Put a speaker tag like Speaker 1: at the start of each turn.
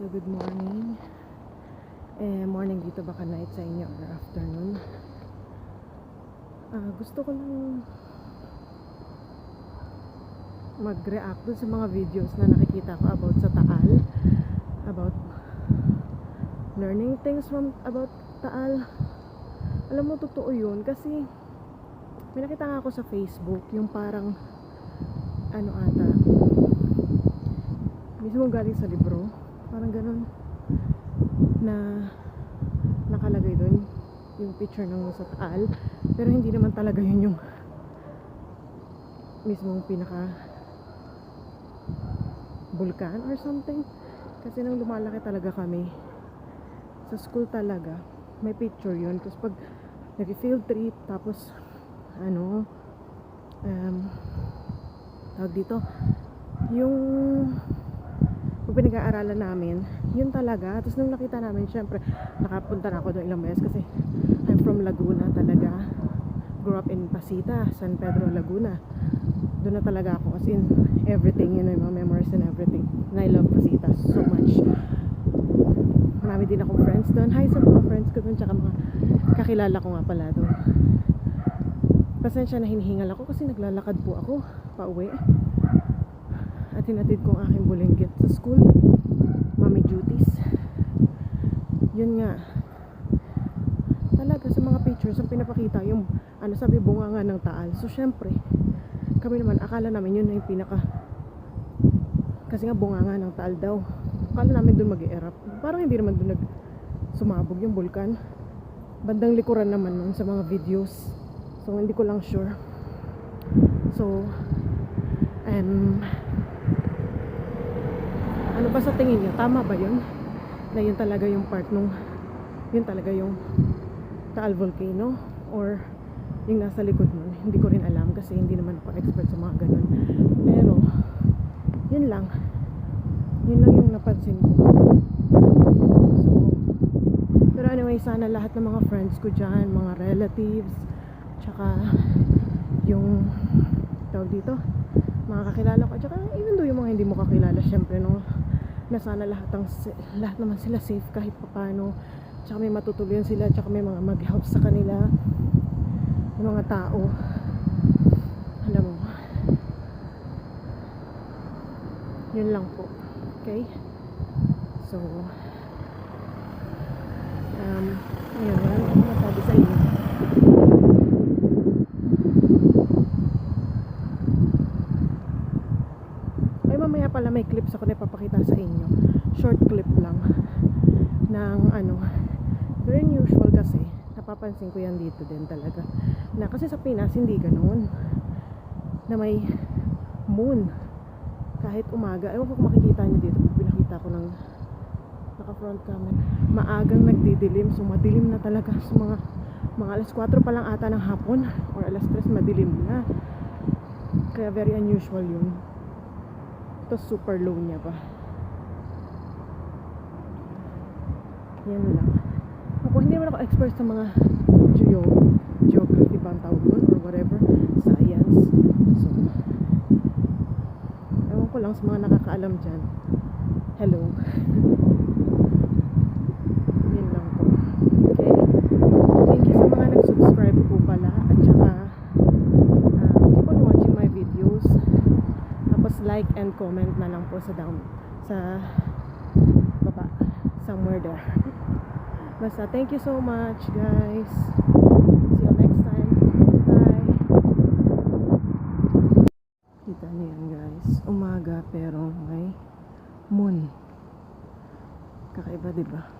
Speaker 1: So, good morning. Eh, morning dito baka night sa inyo or afternoon. Ah, gusto ko lang mag-react sa mga videos na nakikita ko about sa Taal. About learning things from about Taal. Alam mo, totoo yun. Kasi, may nakita nga ako sa Facebook, yung parang, ano ata, mismo galing sa libro, parang ganun, na nakalagay doon yung picture ng sa Taal. Pero hindi naman talaga yun yung mismong pinaka vulkan or something. Kasi nang lumalaki talaga kami, sa school talaga, may picture yun. Tapos pag nag-field trip, tapos ano, um, tawag dito, yung pinag-aaralan namin, yun talaga. Tapos nung nakita namin, syempre, nakapunta na ako doon ilang beses kasi I'm from Laguna talaga. Grew up in Pasita, San Pedro, Laguna. Doon na talaga ako as in everything, you know, yung mga memories and everything. And I love Pasita so much. Marami din akong friends doon. Hi sa mga friends ko doon, tsaka mga kakilala ko nga pala doon. Pasensya na hinihingal ako kasi naglalakad po ako pauwi. At hinatid ko ang aking bulinggit sa school. Mommy duties. Yun nga. Talaga sa mga pictures ang pinapakita yung ano sabi bunga nga ng taal. So syempre, kami naman akala namin yun na yung pinaka kasi nga bunga nga ng taal daw. Akala namin doon mag-erupt. Parang hindi naman doon nag sumabog yung vulkan. Bandang likuran naman nun sa mga videos. So hindi ko lang sure. So um, ano ba sa tingin niyo? Tama ba yun? Na yun talaga yung part nung yun talaga yung Taal Volcano or yung nasa likod nun. Hindi ko rin alam kasi hindi naman ako expert sa mga ganun. Pero yun lang. Yun lang yung napansin ko. So, pero anyway, sana lahat ng mga friends ko dyan, mga relatives, tsaka yung tawag dito, mga kakilala ko, tsaka even though yung mga hindi mo kakilala, syempre, no, na sana lahat, ang, lahat naman sila safe kahit papano, tsaka may matutuloyan sila, tsaka may mga mag-help sa kanila, yung mga tao, alam mo, yun lang po, okay? So, um, ayun, wala na akong masabi sa inyo. Ay, mamaya pala may clips ako na ipapakita sa inyo. Short clip lang. Ng ano, very unusual kasi. Napapansin ko yan dito din talaga. Na kasi sa Pinas, hindi ganoon. Na may moon. Kahit umaga. Ewan ko kung makikita nyo dito. Pinakita ko ng naka front camera. Maagang nagdidilim. So madilim na talaga sa mga mga alas 4 pa lang ata ng hapon or alas 3 madilim na. Kaya very unusual yun. Ito super low niya pa. Yan lang. Ako, hindi naman ako expert sa mga geo, geography ba ang tawag nun or whatever, science. So, ewan ko lang sa mga nakakaalam dyan. Hello. Yan lang po. Okay? Thank you sa mga nag-subscribe po pala. At saka, um, keep on watching my videos. Tapos like and comment na lang po sa down sa baba somewhere there. Basta thank you so much guys. See you next time. Bye. Kita niyo guys. Umaga pero may moon. Kakaiba 'di ba?